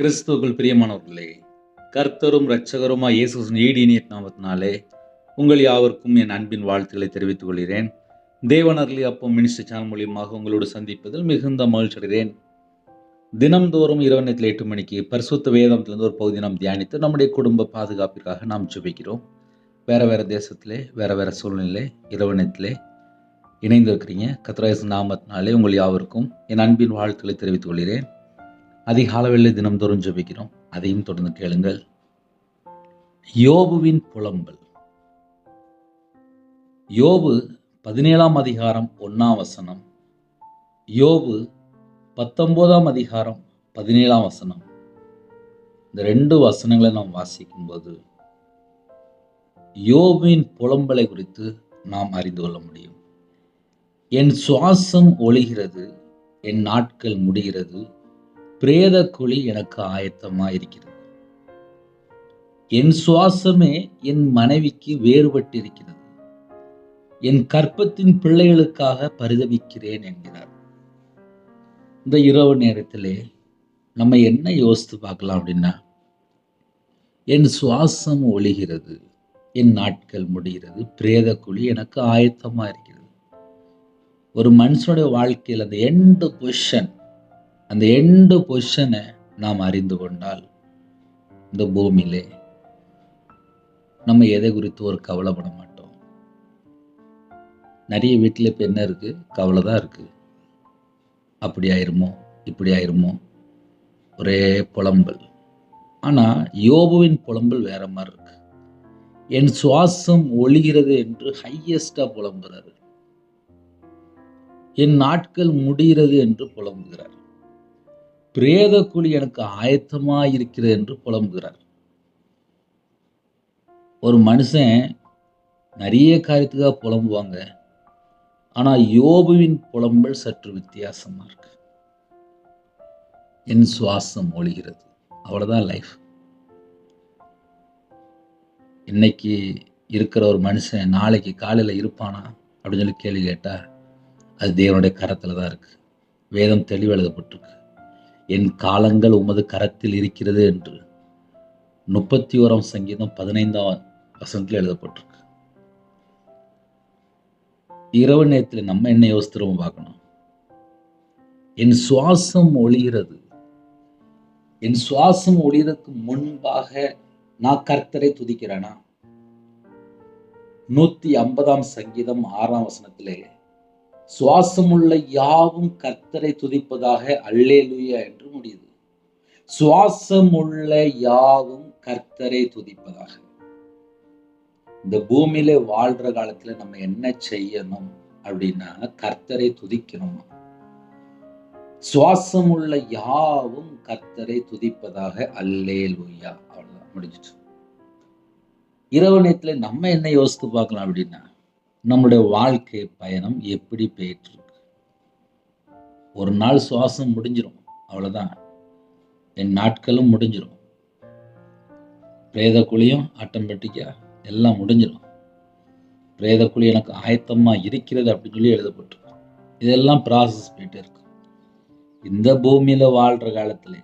கிறிஸ்துவுக்குள் பிரியமானவர்களே கர்த்தரும் இரட்சகருமாய் இயேசு ஈடினிய நாமத்தினாலே உங்கள் யாவருக்கும் என் அன்பின் வாழ்த்துக்களை தெரிவித்துக் கொள்கிறேன். தேவனர்லி அப்போ மினிஸ்டர் சேனல் மூலியமாக உங்களோடு சந்திப்பதில் மிகுந்த மகிழ்ச்சி அடைகிறேன். தினம்தோறும் இரவு நேரத்தில் எட்டு மணிக்கு பரிசுத்த வேதத்திலிருந்து ஒரு பகுதி நாம் தியானித்து நம்முடைய குடும்ப பாதுகாப்பிற்காக நாம் ஜெபிக்கிறோம். வேறு வேறு தேசத்திலே வேறு வேறு சூழ்நிலை இரவு நேரத்திலே இணைந்திருக்கிறீங்க. கத்ராயசு நாமத்தினாலே உங்கள் யாவருக்கும் என் அன்பின் வாழ்த்துக்களை தெரிவித்துக் கொள்கிறேன். அதிகாலவில் தினம்தோறும் ஜெபிக்கிறோம். அதையும் தொடர்ந்து கேளுங்கள். யோபுவின் புலம்பல். யோபு பதினேழாம் அதிகாரம் ஒன்னாம் வசனம். யோபு பத்தொன்பதாம் அதிகாரம் பதினேழாம் வசனம். இந்த ரெண்டு வசனங்களை நாம் வாசிக்கும்போது யோபுவின் புலம்பலை குறித்து நாம் அறிந்து கொள்ள முடியும். என் சுவாசம் ஒழிகிறது என் நாட்கள் முடிகிறது பிரேத குழி எனக்கு ஆயத்தமாக இருக்கிறது என் சுவாசமே என் மனைவிக்கு வேறுபட்டிருக்கிறது. என் கற்பத்தின் பிள்ளைகளுக்காக பரிதவிக்கிறேன் என்கிறார். இந்த இரவு நேரத்திலே நம்ம என்ன யோசித்து பார்க்கலாம் அப்படின்னா என் சுவாசம் ஒழிகிறது என் நாட்கள் முடிகிறது பிரேத குழி எனக்கு ஆயத்தமாக இருக்கிறது ஒரு மனுஷனுடைய வாழ்க்கையில் அந்த எண்டு பொசிஷன் அந்த எண்டு பொசிஷனை நாம் அறிந்து கொண்டால் இந்த பூமியிலே நம்ம எதை குறித்து ஒரு கவலைப்பட மாட்டோம். நிறைய வீட்டில் இப்போ என்ன இருக்குது கவலை தான் இருக்குது அப்படி ஆயிருமோ? இப்படி ஆயிருமோ? ஒரே புலம்பல். ஆனால் யோபுவின் புலம்பல் வேற மாதிரி இருக்கு. என் சுவாசம் ஒழிகிறது என்று ஹையஸ்டாக புலம்புகிறார் என் நாட்கள் முடிகிறது என்று புலம்புகிறார் பிரேத குழி எனக்கு ஆயத்தமாக இருக்கிறது என்று புலம்புகிறார். ஒரு மனுஷன் நிறைய காரியத்துக்காக புலம்புவாங்க. ஆனால் யோபுவின் புலம்பல் சற்று வித்தியாசமாக இருக்கு. என் சுவாசம் ஒழிகிறது. அவ்வளோதான் லைஃப். இன்னைக்கு இருக்கிற ஒரு மனுஷன் நாளைக்கு காலையில் இருப்பானா அப்படின்னு சொல்லி கேள்வி கேட்டால் அது தேவனுடைய கரத்தில் தான் இருக்குது வேதம் தெளிவு எழுதப்பட்டிருக்கு. என் காலங்கள் உமது கரத்தில் இருக்கிறது என்று முப்பத்தி ஓராம் சங்கீதம் பதினைந்தாம் வசனத்தில் எழுதப்பட்டிருக்கு. இரவு நேரத்தில் நம்ம என்ன யோசித்துறோம் பார்க்கணும். என் சுவாசம் ஒளிகிறது. என் சுவாசம் ஒளிகிறதுக்கு முன்பாக நான் கர்த்தரை துதிக்கிறேனா? நூத்தி ஐம்பதாம் சங்கீதம் ஆறாம் வசனத்திலே சுவாசமுள்ள யாவும் கர்த்தரை துதிப்பதாக அல்லேலுயா என்று முடியுது. சுவாசமுள்ள யாவும் கர்த்தரை துதிப்பதாக. இந்த பூமியில வாழ்ற காலத்துல நம்ம என்ன செய்யணும் அப்படின்னா கர்த்தரை துதிக்கணும்? சுவாசமுள்ள யாவும் கர்த்தரை துதிப்பதாக அல்லேலுயா. அவ்வளவுதான் முடிஞ்சிட்டு இரவு நேரத்துல நம்ம என்ன யோசித்து பார்க்கலாம் அப்படின்னா நம்முடைய வாழ்க்கை பயணம் எப்படி போயிட்டுருக்கு? ஒரு நாள் சுவாசம் முடிஞ்சிடும் அவ்வளோதான் என் நாட்களும் முடிஞ்சிடும் பிரேத குழியும் ஆட்டோமேட்டிக்காக எல்லாம் முடிஞ்சிடும் பிரேத குழி எனக்கு ஆயத்தமாக இருக்கிறது அப்படின்னு சொல்லி எழுதப்பட்டிருக்கும் இதெல்லாம் ப்ராசஸ் போயிட்டே இருக்கு. இந்த பூமியில் வாழ்கிற காலத்தில்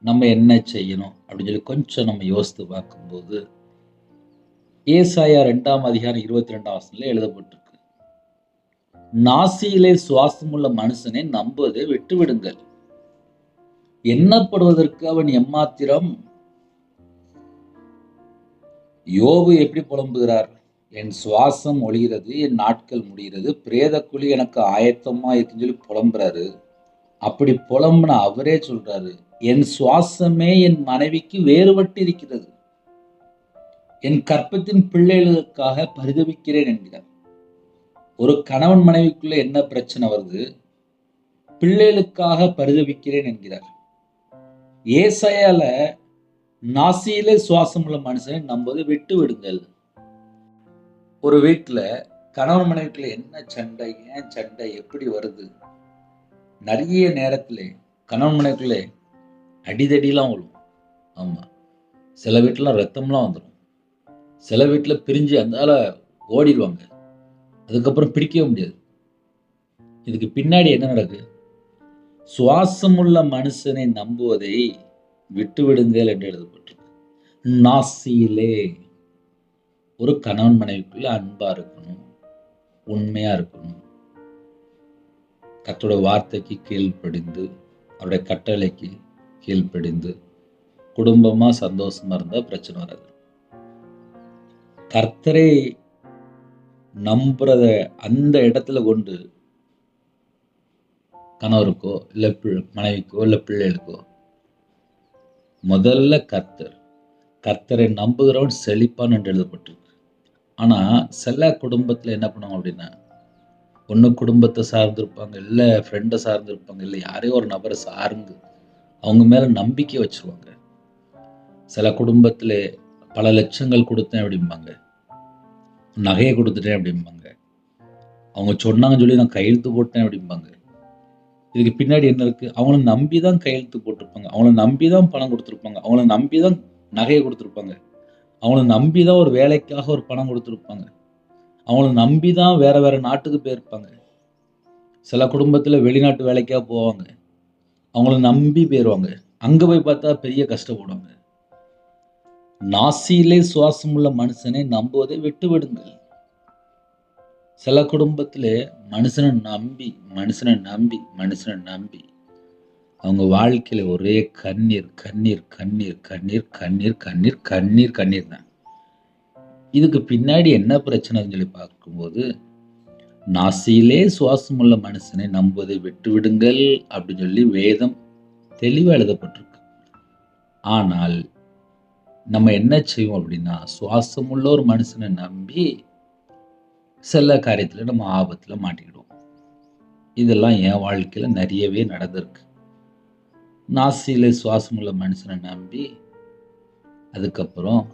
நம்ம என்ன செய்யணும் அப்படின்னு சொல்லி கொஞ்சம் நம்ம யோசித்து பார்க்கும்போது ஏசாயா ரெண்டாம் அதிகாரம் இருபத்தி ரெண்டாம் வசனத்தில் எழுதப்பட்டிருக்கு. நாசியிலே சுவாசமுள்ள மனுஷனை நம்புவதை விட்டு விடுங்கள் எண்ணப்படுவதற்கு அவன் எம்மாத்திரம்? யோபு எப்படி புலம்புகிறார்? என் சுவாசம் ஒழிகிறது என் நாட்கள் முடிகிறது பிரேத குழி எனக்கு ஆயத்தமா இருக்குன்னு சொல்லி புலம்புறாரு. அப்படி புலம்புன அவரே சொல்றாரு என் சுவாசமே என் மனைவிக்கு வேறுபட்டு இருக்கிறது என் கற்பத்தின் பிள்ளைகளுக்காக பரிதவிக்கிறேன் என்கிறார். ஒரு கணவன் மனைவிக்குள்ள என்ன பிரச்சனை வருது? பிள்ளைகளுக்காக பரிதவிக்கிறேன் என்கிறார். ஏசையால நாசியிலே சுவாசம் உள்ள மனுஷனை நம்பது விட்டு விடுங்கள் ஒரு வீட்டில் கணவன் மனைவிக்குள்ள என்ன சண்டை ஏன் சண்டை எப்படி வருது? நிறைய நேரத்தில் கணவன் மனைவிக்குள்ளே அடிதடிலாம் விழும் ஆமாம் சில வீட்டிலாம் ரத்தம்லாம் வந்துடும் சில வீட்டில் பிரிஞ்சு அதனால் ஓடிடுவாங்க. அதுக்கப்புறம் பிரிக்கவே முடியாது. இதுக்கு பின்னாடி என்ன நடக்குது சுவாசமுள்ள மனுஷனை நம்புவதை விட்டு விடுங்கள் என்று எழுதப்பட்டிருக்கு. நாசியிலே ஒரு கணவன் மனைவிக்குள்ள அன்பா இருக்கணும் உண்மையா இருக்கணும். கத்தோட வார்த்தைக்கு கீழ்ப்படிந்து அவருடைய கட்டளைக்கு கீழ்ப்படிந்து குடும்பமா சந்தோஷமா இருந்தால் பிரச்சனை வராது. கர்த்தரை நம்புறத அந்த இடத்துல கொண்டு கணவருக்கோ இல்லை மனைவிக்கோ இல்லை பிள்ளைகளுக்கோ முதல்ல கர்த்தர். கர்த்தரை நம்புகிறவன் செழிப்பான் என்று எழுதப்பட்டிருக்கு. ஆனால் சில குடும்பத்தில் என்ன பண்ணுவாங்க அப்படின்னா ஒன்று குடும்பத்தை சார்ந்திருப்பாங்க இல்லை ஃப்ரெண்டை சார்ந்திருப்பாங்க இல்லை யாரையோ ஒரு நபரை சார்ந்து அவங்க மேலே நம்பிக்கை வச்சுருவாங்க. சில குடும்பத்தில் பல லட்சங்கள் கொடுத்தேன் அப்படிம்பாங்க. நகையை கொடுத்துட்டேன் அப்படிம்பாங்க. அவங்க சொன்னாங்கன்னு சொல்லி நான் கையெழுத்து போட்டேன் அப்படிம்பாங்க. இதுக்கு பின்னாடி என்ன இருக்குது அவங்கள நம்பி தான் கையெழுத்து போட்டிருப்பாங்க. அவங்கள நம்பி தான் பணம் கொடுத்துருப்பாங்க. அவங்கள நம்பி தான் நகையை கொடுத்துருப்பாங்க. அவங்கள நம்பி தான் ஒரு வேலைக்காக ஒரு பணம் கொடுத்துருப்பாங்க. அவங்கள நம்பி தான் வேறு வேறு நாட்டுக்கு போயிருப்பாங்க. சில குடும்பத்தில் வெளிநாட்டு வேலைக்காக போவாங்க. அவங்கள நம்பி போயிடுவாங்க அங்கே போய் பார்த்தா பெரிய கஷ்டப்படுவாங்க. நாசியிலே சுவாசம் உள்ள மனுஷனை நம்புவதை விட்டு விடுங்கள் சில குடும்பத்தில் மனுஷனை நம்பி மனுஷனை நம்பி மனுஷனை நம்பி. அவங்க வாழ்க்கையில் ஒரே கண்ணீர் கண்ணீர் கண்ணீர் கண்ணீர் கண்ணீர் கண்ணீர் கண்ணீர் கண்ணீர் தான். இதுக்கு பின்னாடி என்ன பிரச்சனைன்னு சொல்லி பார்க்கும்போது நாசியிலே சுவாசம் உள்ள மனுஷனை நம்புவதை விட்டு விடுங்கள் அப்படின்னு சொல்லி வேதம் தெளிவாக எழுதப்பட்டிருக்கு. ஆனால் நம்ம என்ன செய்வோம் அப்படின்னா சுவாசம் உள்ள ஒரு மனுஷனை நம்பி சில காரியத்தில் நம்ம ஆபத்தில் மாட்டிக்கிடுவோம். இதெல்லாம் என் வாழ்க்கையில் நிறையவே நடந்திருக்கு. நாசியில் சுவாசம் உள்ள மனுஷனை நம்பி அதுக்கப்புறம்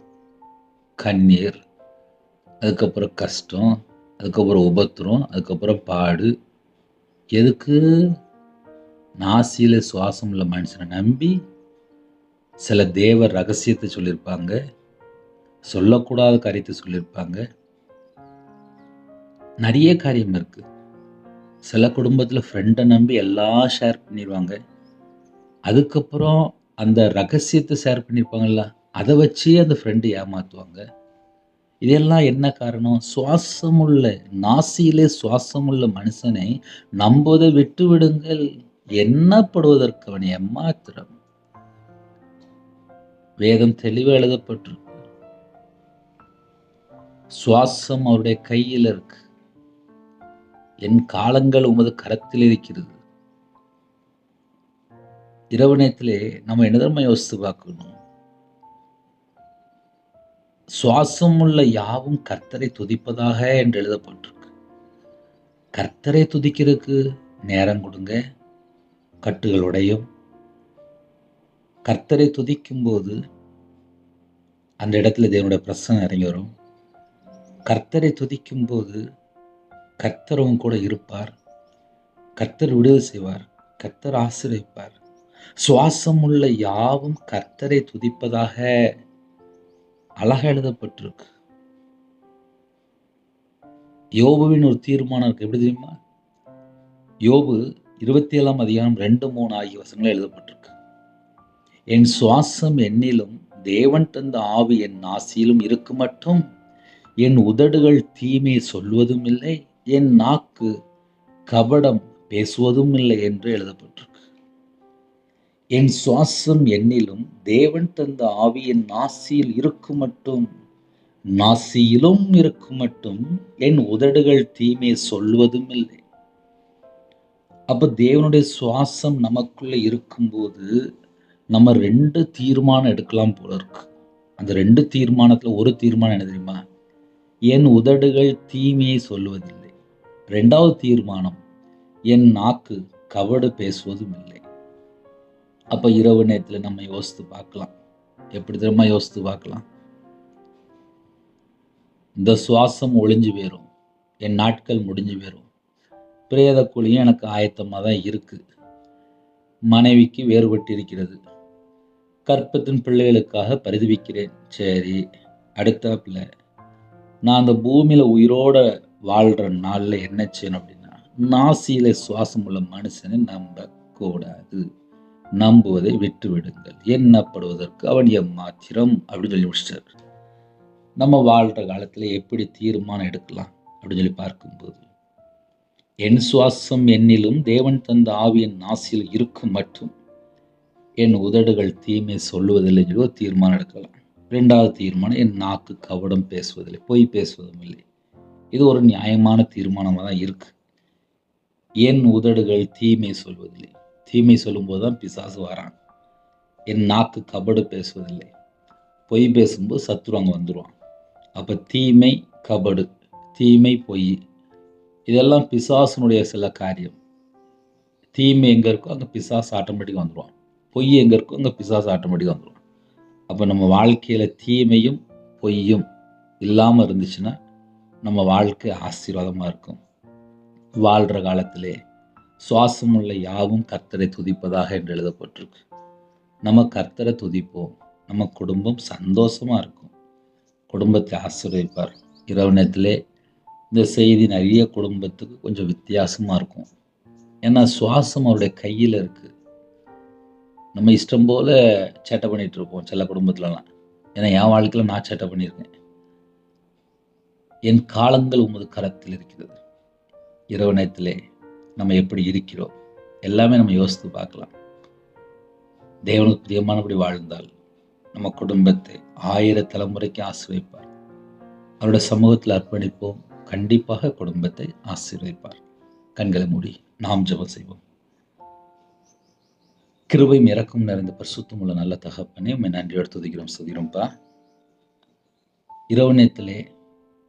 கண்ணீர் அதுக்கப்புறம் கஷ்டம் அதுக்கப்புறம் உபத்திரம் அதுக்கப்புறம் பாடு. எதுக்கு? நாசியில் சுவாசம் உள்ள மனுஷனை நம்பி சில தேவ ரகசியத்தை சொல்லியிருப்பாங்க சொல்லக்கூடாத காரியத்தை சொல்லியிருப்பாங்க. நிறைய காரியம் இருக்கு. சில குடும்பத்தில் ஃப்ரெண்டை நம்பி எல்லாம் ஷேர் பண்ணிடுவாங்க அதுக்கப்புறம் அந்த ரகசியத்தை ஷேர் பண்ணியிருப்பாங்கல்ல அதை வச்சு அந்த ஃப்ரெண்டு ஏமாற்றுவாங்க இதெல்லாம் என்ன காரணம்? சுவாசமுள்ள நாசியிலே சுவாசமுள்ள மனுஷனை நம்புவதை விட்டு விடுங்கள் எண்ணப்படுவதற்கு அவன் ஏமாத்திரம். வேதம் தெளிவாக எழுதப்பட்டிருக்கு. சுவாசம் அவருடைய கையில் இருக்கு. என் காலங்கள் உமது கரத்தில் இருக்கிறது. இரவு நேரத்திலே நம்ம என்னதர்ம யோசித்து பார்க்கணும்? சுவாசம் உள்ள யாவும் கர்த்தரை துதிப்பதாக என்று எழுதப்பட்டிருக்கு. கர்த்தரை துதிக்கிறதுக்கு நேரம் கொடுங்க. கட்டுகள் உடையும். கர்த்தரை துதிக்கும் போது அந்த இடத்துல தேவனுடைய பிரசனம் இறங்கி வரும். கர்த்தரை துதிக்கும் போது கூட இருப்பார். கர்த்தர் விடுதலை செய்வார். கர்த்தர் ஆசிரியப்பார் சுவாசம் உள்ள யாவும் கர்த்தரை துதிப்பதாக அழக எழுதப்பட்டிருக்கு. யோபுவின் ஒரு தீர்மானம் இருக்கு. எப்படி தெரியுமா? யோபு இருபத்தி ஏழாம் அதிகாரம் ரெண்டு மூணு ஆகிய வசனங்கள் எழுதப்பட்டிருக்கு. என் சுவாசம் என்னிலும் தேவன் தந்த ஆவி என் நாசியிலும் இருக்கு மட்டும் என் உதடுகள் தீமை சொல்வதும் இல்லை என் நாக்கு கபடம் பேசுவதும் இல்லை என்று எழுதப்பட்டிருக்கு. என் சுவாசம் என்னிலும் தேவன் தந்த ஆவி என் நாசியில் இருக்கும் மட்டும் நாசியிலும் இருக்கும் மட்டும் என் உதடுகள் தீமை சொல்வதும் இல்லை அப்போ தேவனுடைய சுவாசம் நமக்குள்ளே இருக்கும்போது நம்ம ரெண்டு தீர்மானம் எடுக்கலாம் போல இருக்கு. அந்த ரெண்டு தீர்மானத்தில் ஒரு தீர்மானம் என்ன தெரியுமா? என் உதடுகள் தீமையை சொல்வதில்லை ரெண்டாவது தீர்மானம் என் நாக்கு கவடு பேசுவதும் இல்லை. அப்போ இரவு நேரத்தில் நம்ம யோசித்து பார்க்கலாம். எப்படி தெரியுமா யோசித்து பார்க்கலாம்? இந்த சுவாசம் ஒளிஞ்சு போயிடும் என் நாட்கள் முடிஞ்சு போயிடும் பிரேத குழியும் எனக்கு ஆயத்தமாக தான் இருக்குது மனைவிக்கு வேறுபட்டு இருக்கிறது. கற்பத்தின் பிள்ளைகளுக்காக பரிதவிக்கிறேன். சரி அடுத்தாப்புல நான் அந்த பூமியில் உயிரோட வாழ்கிற நாளில் என்ன செய்யணும் அப்படின்னா நாசியில் சுவாசம் உள்ள மனுஷனை நம்பக்கூடாது. நம்புவதை விட்டு விடுங்கள் எண்ணப்படுவதற்கு அவன் எம்மாத்திரம் அப்படின்னு சொல்லி முடிச்சிட்டார். நம்ம வாழ்கிற காலத்தில் எப்படி தீர்மானம் எடுக்கலாம் அப்படின்னு சொல்லி பார்க்கும்போது என் சுவாசம் என்னிலும் தேவன் தந்த ஆவியின் நாசியில் இருக்கும் மட்டும் என் உதடுகள் தீமை சொல்லுவதில்லை. சொல்லி ஒரு தீர்மானம் எடுக்கலாம். ரெண்டாவது தீர்மானம் என் நாக்கு கவடம் பேசுவதில்லை. பொய் பேசுவதும் இல்லை. இது ஒரு நியாயமான தீர்மானமாக தான் இருக்குது என் உதடுகள் தீமை சொல்வதில்லை. தீமை சொல்லும்போது தான் பிசாசு வரான். என் நாக்கு கபடு பேசுவதில்லை. பொய் பேசும்போது சத்துரு அங்கே வந்துடுவான் அப்போ தீமை கபடு தீமை பொய். இதெல்லாம் பிசாசனுடைய சில காரியம். தீமை எங்கே இருக்கோ அங்கே பிசாசு ஆட்டோமேட்டிக்காக வந்துடுவான் பொய் எங்கே இருக்கோ அங்கே பிசாசு ஆட்டோமேட்டிக்காக வந்துடும் அப்போ நம்ம வாழ்க்கையில் தீமையும் பொய்யும் இல்லாமல் இருந்துச்சுன்னா நம்ம வாழ்க்கை ஆசீர்வாதமாக இருக்கும். வாழ்கிற காலத்திலே சுவாசமுள்ள யாவும் கர்த்தரை துதிப்பதாக என்று எழுதப்பட்டிருக்கு. நம்ம கர்த்தரை துதிப்போம். நம்ம குடும்பம் சந்தோஷமாக இருக்கும். குடும்பத்தை ஆசீர்வதிப்பார். இரவு நேரத்திலே இந்த செய்தி நிறைய குடும்பத்துக்கு கொஞ்சம் வித்தியாசமாக இருக்கும். ஏன்னா சுவாசம் அவருடைய கையில் இருக்குது நம்ம இஷ்டம் போல் சேட்டை பண்ணிகிட்ருப்போம் சில குடும்பத்துலலாம். ஏன்னா என் வாழ்க்கையில் நான் சேட்டை பண்ணியிருக்கேன். என் காலங்கள் உமது கரத்தில் இருக்கிறது. இரவு நேரத்திலே நம்ம எப்படி இருக்கிறோம் எல்லாமே நம்ம யோசித்து பார்க்கலாம். தேவனுக்கு பிரியமானபடி வாழ்ந்தால் நம்ம குடும்பத்தை ஆயிர தலைமுறைக்கு ஆசீர்வைப்பார் அவருடைய சமூகத்தில் அர்ப்பணிப்போம். கண்டிப்பாக குடும்பத்தை ஆசீர்வைப்பார் கண்களை மூடி நாம் ஜெபம் செய்வோம். கிருபை இறக்கும் நிறைந்த பரிசுத்தம் உள்ள நல்ல தகப்பனே உண்மை நன்றியோடு துதிக்கிறோம் சுதிகிறோம்ப்பா இரவு நேரத்திலே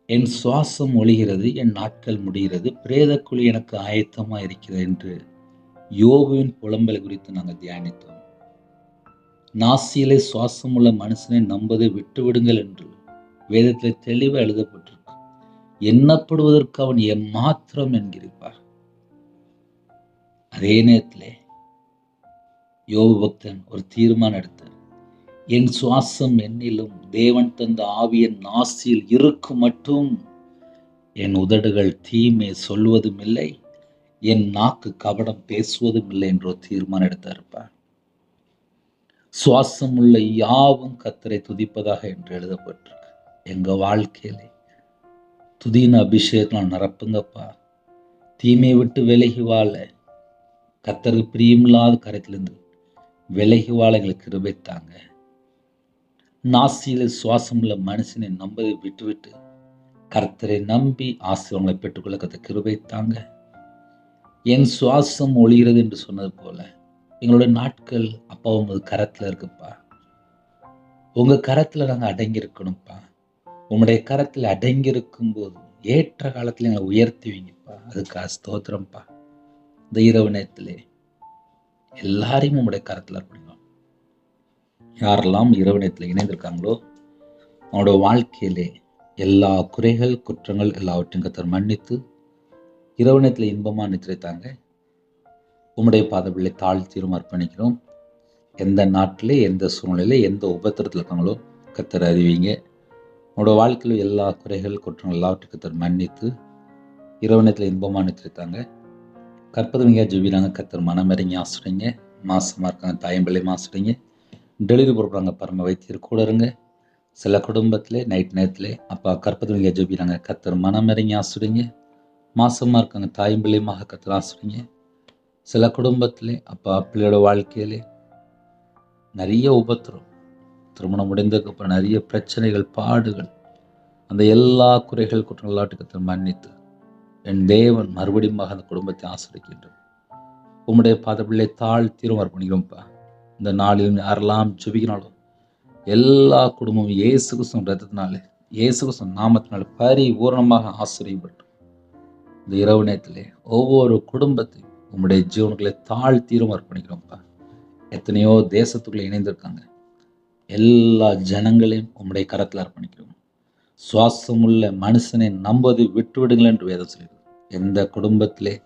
என் சுவாசம் ஒழிகிறது என் நாட்கள் முடிகிறது பிரேதக்குழி எனக்கு ஆயத்தமாக இருக்கிறது என்று யோகுவின் புலம்பலை குறித்து நாங்கள் தியானித்தோம். நாசியிலே சுவாசம் உள்ள மனுஷனை நம்பதை விட்டுவிடுங்கள் என்று வேதத்தில் தெளிவாக எழுதப்பட்டிருக்கு. எண்ணப்படுவதற்கு அவன் எம்மாத்திரம் என்கிறார் அதே நேரத்திலே யோபு பக்தன் ஒரு தீர்மானம் எடுத்தார். என் சுவாசம் என்னிலும் தேவன் தந்த ஆவியின் நாசியில் இருக்கும் மட்டும். என் உதடுகள் தீமை சொல்வதும் இல்லை என் நாக்கு கபடம் பேசுவதும் இல்லை என்ற ஒரு தீர்மானம் எடுத்திருப்பார் சுவாசம் உள்ள யாவும் கத்தரை துதிப்பதாக என்று எழுதப்பட்டிருக்கு. எங்க வாழ்க்கையிலே துதின அபிஷேகம் நிரப்புங்கப்பா. தீமையை விட்டு விலகி வாழ கத்தருக்கு பிரியமில்லாத கரத்திலிருந்து விலகி வாழைகளுக்கு எங்களுக்கு கிருபைத்தாங்க. நாசியில் சுவாசமுள்ள மனுஷனை நம்பதை விட்டுவிட்டு கர்த்தரை நம்பி ஆசிரியங்களை பெற்றுக்கொள்ள கத்த கிருபைத்தாங்க. என் சுவாசம் ஒளிகிறது என்று சொன்னது போல எங்களுடைய நாட்கள் அப்பா உமது கரத்தில் இருக்குப்பா. உங்கள் கரத்தில் நாங்கள் அடங்கியிருக்கணும்ப்பா. உங்களுடைய கரத்தில் அடங்கியிருக்கும்போது போது ஏற்ற காலத்தில் எங்களை உயர்த்துவீங்கப்பா. அதுக்கு ஸ்தோத்திரம்ப்பா. இந்த இரவு நேரத்திலே எல்லாரையும் உங்களுடைய கரத்தில் அர்ப்பணிக்கலாம். யாரெல்லாம் இரவு நேரத்தில் இணைந்திருக்காங்களோ அவனோட வாழ்க்கையிலே எல்லா குறைகள் குற்றங்கள் எல்லாவற்றையும் கத்தர் மன்னித்து இரவு நேரத்தில் இன்பமாக நித்திரைத்தாங்க. உம்முடைய பாதபிள்ளை தாழ்த்தியும் அர்ப்பணிக்கிறோம். எந்த நாட்டிலே எந்த சூழ்நிலையில எந்த உபத்திரத்தில் இருக்காங்களோ கத்தர் அறிவிங்க. உங்களோட வாழ்க்கையில் எல்லா குறைகள் குற்றங்கள் எல்லாவற்றையும் கத்தர் மன்னித்து இரவு நேரத்தில் இன்பமாக நித்திரைத்தாங்க. கற்பதவங்க ஜெபினாங்க கத்தர் மனமிறங்கி ஆசுறீங்க மாசமாக இருக்காங்க தாயம்பிள்ளை மாசுறீங்க டெலிவரி போடுறாங்க பரம வைத்தியர் கூட இருங்க சில குடும்பத்தில் நைட் நேரத்தில் அப்பா கற்பதவங்க ஜெபினாங்க கத்தர் மனமிறங்கி ஆசுறீங்க மாசமாக இருக்காங்க தாயம்பிள்ளையமாக கத்தர் ஆசுறீங்க சில குடும்பத்தில் அப்பா பிள்ளையோட வாழ்க்கையிலே நிறைய உபத்திரம். திருமணம் முடிந்ததுக்கப்புறம் நிறைய பிரச்சனைகள் பாடுகள். அந்த எல்லா குறைகள் குற்றங்கள் எல்லாத்துக்கத்தை மன்னித்து என் தேவன் மறுபடியும் அந்த குடும்பத்தை ஆசிரிக்கின்றோம் உம்முடைய பாதப்பிள்ளை தாழ்த்திரும் அர்ப்பணிக்கிறோம்ப்பா இந்த நாளிலும் யாரெல்லாம் ஜெபிக்கிறாலும் எல்லா குடும்பமும் இயேசு கிறிஸ்துவின் ரத்தத்தினாலே இயேசு கிறிஸ்துவின் நாமத்தினால பரிபூர்ணமாக ஆசிரியப்பட்டோம் இந்த இரவு நேரத்திலே ஒவ்வொரு குடும்பத்தையும் உம்முடைய ஜீவன்களை தாழ்த்தீரும் அர்ப்பணிக்கிறோம்ப்பா எத்தனையோ தேசத்துக்குள்ளே இணைந்திருக்காங்க. எல்லா ஜனங்களையும் உம்முடைய கரத்தில் அர்ப்பணிக்கிறோம். சுவாசமுள்ள மனுஷனை நம்பது விட்டுவிடுங்கள் என்று வேதம் சொல்கிறது. எந்த குடும்பத்திலே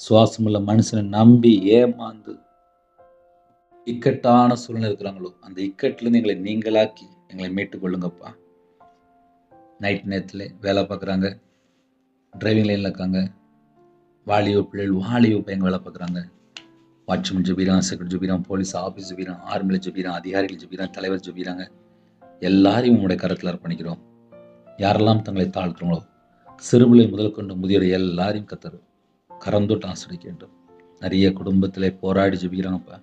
சுவாசமுள்ள மனுஷனை நம்பி ஏமாந்து இக்கட்டான சூழ்நிலை இருக்கிறாங்களோ அந்த இக்கட்டிலேருந்து எங்களை நீங்களாக்கி எங்களை மீட்டுக் கொள்ளுங்கப்பா. நைட் நேரத்தில் வேலை பார்க்குறாங்க டிரைவிங் லைனில் இருக்காங்க வாலிப பிள்ளைகள் வாலிப பையங்க வேலை பார்க்குறாங்க. வாட்ச்மேன் ஜெபிக்கிறான் செக்ரட்டரி ஜெபிக்கிறான் போலீஸ் ஆஃபீஸ் ஜெபிக்கிறான் ஆர்மியில் ஜெபிக்கிறான் அதிகாரிகள் ஜெபிக்கிறான் தலைவர் ஜெபிக்கிறாங்க. எல்லாரையும் உங்களுடைய கருத்தில் அர்ப்பணிக்கிறோம். யாரெல்லாம் தங்களை தாழ்த்துறோங்களோ சிறுபிள்ளை முதல் கொண்டு முதியோர் எல்லாரையும் கத்தர். ஆசிரியை வேண்டும் நிறைய குடும்பத்தில் போராடி ஜபிக்கிறாங்கப்பா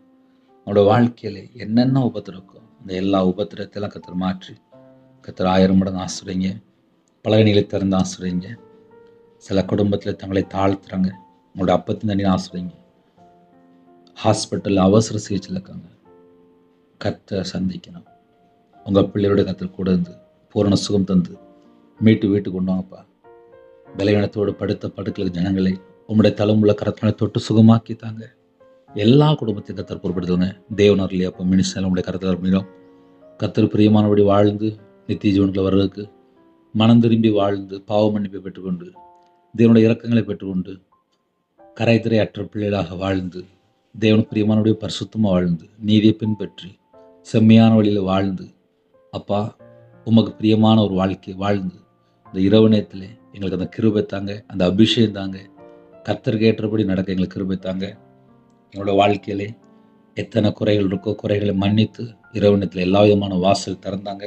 அவங்களோட வாழ்க்கையில் என்னென்ன உபத்திரம் இருக்கோ அந்த எல்லா உபத்திரத்தையும் கத்தர் மாற்றி கத்தர் ஆயிரம் மடங்கு ஆசிரியங்க பழகணிகளை திறந்து ஆசிரியங்க சில குடும்பத்தில் தங்களை தாழ்த்துறாங்க. உங்களோட அப்பத்தின் தண்ணி ஆசிரியங்க ஹாஸ்பிட்டலில் அவசர சிகிச்சையில் இருக்காங்க. கத்தை சந்திக்கணும். உங்கள் பிள்ளையோட கத்தர் கூட இருந்து பூரண சுகம் தந்து மீட்டு வீட்டுக்கு கொண்டு வாங்கப்பா பலவீனத்தோடு படுத்த படுக்கல ஜனங்களை உம்முடைய தலைமுள்ள கரத்தினை தொட்டு சுகமாக்கி தாங்க எல்லா குடும்பத்தையும் கத்தர் பொறுப்படுத்துங்க தேவனர் இல்லையா அப்போ மினிஸ்டர் உங்களுடைய கருத்தில் அர்ப்பணிக்கிறோம் கத்தர் பிரியமானபடி வாழ்ந்து நித்திய ஜீவனுக்குள்ள வர்றதுக்கு மனம் திரும்பி வாழ்ந்து பாவ மன்னிப்பை பெற்றுக்கொண்டு தேவனுடைய இறக்கங்களை பெற்றுக்கொண்டு கரைத்திரை அற்ற பிள்ளைகளாக வாழ்ந்து தேவன் பிரியமானபடி பரிசுத்தமாக வாழ்ந்து நீதியை பின்பற்றி செம்மையான வழியில் வாழ்ந்து அப்பா உமக்கு பிரியமான ஒரு வாழ்க்கை வாழ்ந்து இந்த இரவு நேரத்தில் எங்களுக்கு அந்த கிருபை தாங்க அந்த அபிஷேகம் தாங்க. கத்தருக்கு ஏற்றபடி நடக்க எங்களுக்கு கிருபை தாங்க. எங்களோட வாழ்க்கையிலே எத்தனை குறைகள் இருக்கோ குறைகளை மன்னித்து இரவு நேரத்தில் எல்லா விதமான வாசல் திறந்தாங்க.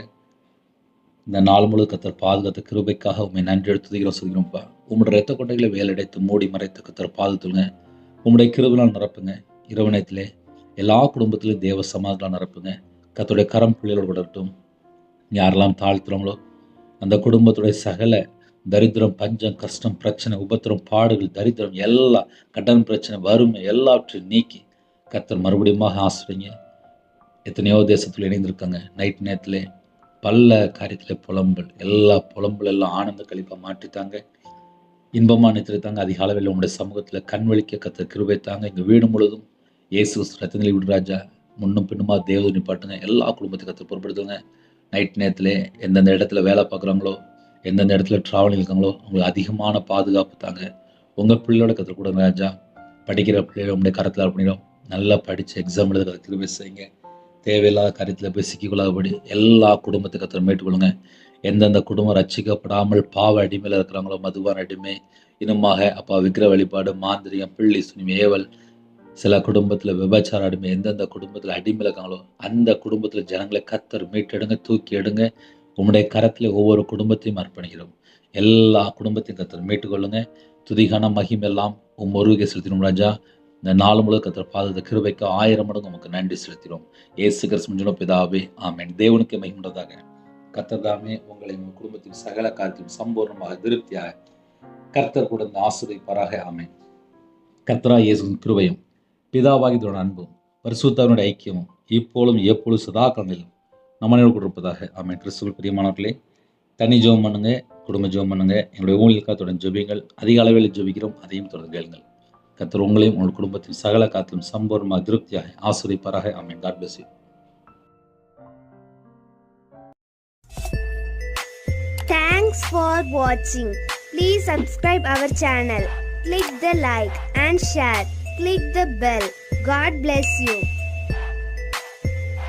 இந்த நாள் முழு கத்தர் பாதுகாத்த கிருபைக்காக உண்மை நன்றி எடுத்துக்கிறோம் சொல்கிறோம்ப்பா உங்களுடைய ரத்த கொட்டைகளை வேலடைத்து மூடி மறைத்து கத்தர் பாதுத்துங்க உங்களுடைய கிருபினால் நிரப்புங்க. இரவு நேரத்தில் எல்லா குடும்பத்திலும் தேவ சமாதானம் நிரப்புங்க. கத்தோடைய கரம் பிள்ளைகளோடு விடட்டும் யாரெல்லாம் தாழ்த்துறோங்களோ அந்த குடும்பத்துடைய சகல தரித்திரம் பஞ்சம் கஷ்டம் பிரச்சனை உபத்திரம் பாடுகள் தரித்திரம் எல்லா கடன் பிரச்சனை வறுமை எல்லாவற்றையும் நீக்கி கத்தர் மறுபடியும் ஆசிரியங்க எத்தனையோ தேசத்தில் இணைந்திருக்காங்க. நைட் நேரத்தில் பல காரியத்தில் புலம்பல் எல்லா புலம்பல் எல்லாம் ஆனந்த கழிப்பாக மாற்றித்தாங்க. இன்பமாக நிறுத்திருத்தாங்க அதிகாலவில் உங்களுடைய சமூகத்தில் கண்வழிக்க கத்தர் கிருபை தாங்க. எங்கள் வீடு முழுதும் இயேசு ரத்தநிலை விடுராஜா முன்னும் பின்னுமா தேவதை நிப்பாட்டுங்க எல்லா குடும்பத்தையும் கற்று பொறுப்படுத்துங்க. நைட் நேரத்தில் எந்தெந்த இடத்துல வேலை பார்க்குறாங்களோ எந்தெந்த இடத்துல ட்ராவலிங் இருக்காங்களோ அவங்களுக்கு அதிகமான பாதுகாப்பு தாங்க. உங்கள் பிள்ளையோட கற்றுக் கொடுங்க ராஜா. படிக்கிற பிள்ளைகள் உங்களுடைய கரத்தில் பண்ணிடும் நல்லா படித்து எக்ஸாம் எழுத கற்றுக்கிட்டு போய் செய்யுங்க. தேவையில்லாத காரியத்தில் போய் சிக்கிக்கொள்ளாதபடி எல்லா குடும்பத்தை கற்று மேட்டுக்கொள்ளுங்க. எந்தெந்த குடும்பம் ரச்சிக்கப்படாமல் பாவ அடிமையில் இருக்கிறாங்களோ மதுவான அடிமை இனமாக அப்பா விக்கிர வழிபாடு மாந்திரியம் பிள்ளி சுனிமி ஏவல் சில குடும்பத்தில் விபச்சார அடிமை எந்தெந்த குடும்பத்தில் அடிமையில் இருக்காங்களோ அந்த குடும்பத்தில் ஜனங்களை கத்தர் மீட்டெடுங்க தூக்கி எடுங்க. உங்களுடைய கரத்தில் ஒவ்வொரு குடும்பத்தையும் அர்ப்பணிக்கிறோம். எல்லா குடும்பத்தையும் கத்தர் மீட்டுக்கொள்ளுங்க. துதிகான மகிமெல்லாம் உம் ஒருவகை செலுத்தினோம் ராஜா. இந்த நாள் முழு கத்தர் பாதத்தை கிருபைக்கு ஆயிரம் மடங்கு உமக்கு நன்றி செலுத்தினோம். ஏசு கிறிஸ்து பிதாவே ஆமேன். தேவனுக்கு மகிமுண்டதாக கத்தர்தாமே உங்களை உங்கள் குடும்பத்தின் சகல காரியத்தையும் சம்பூர்ணமாக திருப்தியாக கர்த்தர் கூட இந்த ஆசிரியப்பாராக ஆமேன். கர்த்தரா இயேசு கிருபையும் பிதாவாகிதோட அன்பும் பரிசுத்தவனுடைய ஐக்கியமும் இப்போலும் எப்பொழுது சதா காலங்களிலும் நம்ம கொடுப்பதாக ஆமாம் கிறிஸ்துவ பிரியமானவர்களே தனி ஜோம் பண்ணுங்க குடும்ப ஜெபம் பண்ணுங்க. எங்களுடைய ஊழியக்காக தொடர்ந்து ஜெபிங்கள் அதிக அளவில் ஜெபிக்கிறோம் அதையும் தொடர்ந்து கேளுங்கள். கத்தர் உங்களையும் உங்கள் குடும்பத்தின் சகல காத்திலும் சம்பூர்ணமாக திருப்தியாக ஆசிரியப்பாராக ஆமாம் God bless you Thanks for watching. Please subscribe our channel. Click the like and share. Click the bell. God bless you.